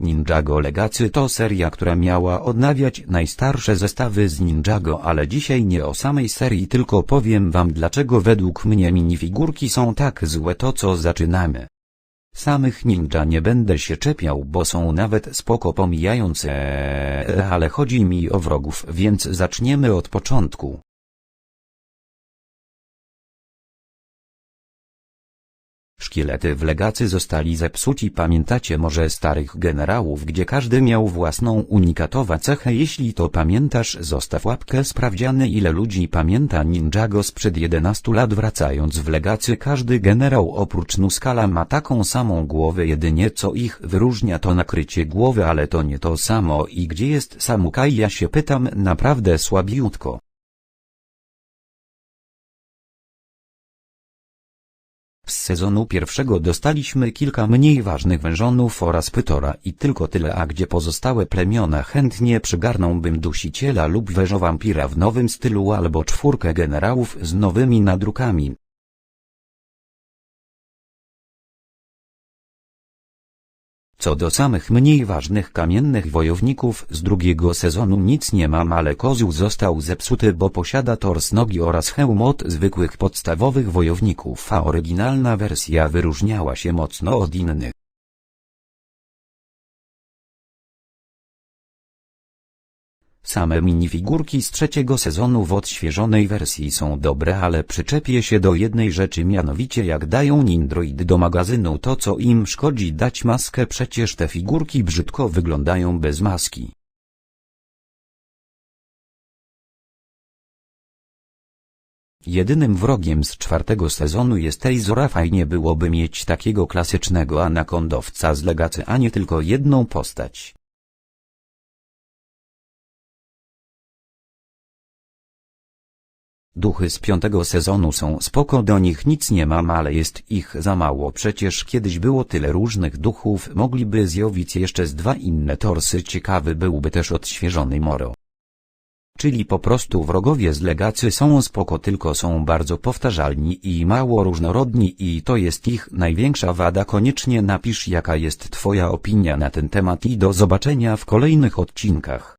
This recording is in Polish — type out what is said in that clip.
Ninjago Legacy to seria, która miała odnawiać najstarsze zestawy z Ninjago, ale dzisiaj nie o samej serii, tylko powiem wam dlaczego według mnie minifigurki są tak złe to co zaczynamy. Samych ninja nie będę się czepiał, bo są nawet spoko pomijające, ale chodzi mi o wrogów, więc zaczniemy od początku. Szkielety w legacy zostali zepsuci. Pamiętacie może starych generałów gdzie każdy miał własną unikatową cechę jeśli to pamiętasz zostaw łapkę sprawdziany ile ludzi pamięta Ninjago sprzed 11 lat. Wracając w legacy każdy generał oprócz Nuskala ma taką samą głowę. Jedynie co ich wyróżnia to nakrycie głowy ale to nie to samo. I gdzie jest Samukai? Ja się pytam naprawdę słabiutko. Z sezonu pierwszego dostaliśmy kilka mniej ważnych wężonów oraz pytora i tylko tyle a gdzie pozostałe plemiona chętnie przygarnąłbym dusiciela lub wężowampira w nowym stylu albo czwórkę generałów z nowymi nadrukami. Co do samych mniej ważnych kamiennych wojowników z drugiego sezonu nic nie mam ale kozioł został zepsuty bo posiada tors nogi oraz hełm od zwykłych podstawowych wojowników a oryginalna wersja wyróżniała się mocno od innych. Same minifigurki z trzeciego sezonu w odświeżonej wersji są dobre, ale przyczepię się do jednej rzeczy mianowicie jak dają Nindroid do magazynu to co im szkodzi dać maskę przecież te figurki brzydko wyglądają bez maski. Jedynym wrogiem z czwartego sezonu jest Azora fajnie byłoby mieć takiego klasycznego anakondowca z legacy a nie tylko jedną postać. Duchy z piątego sezonu są spoko do nich nic nie mam ale jest ich za mało przecież kiedyś było tyle różnych duchów mogliby zjowić jeszcze z dwa inne torsy ciekawy byłby też odświeżony Moro. Czyli po prostu wrogowie z legacy są spoko tylko są bardzo powtarzalni i mało różnorodni i to jest ich największa wada koniecznie napisz jaka jest twoja opinia na ten temat i do zobaczenia w kolejnych odcinkach.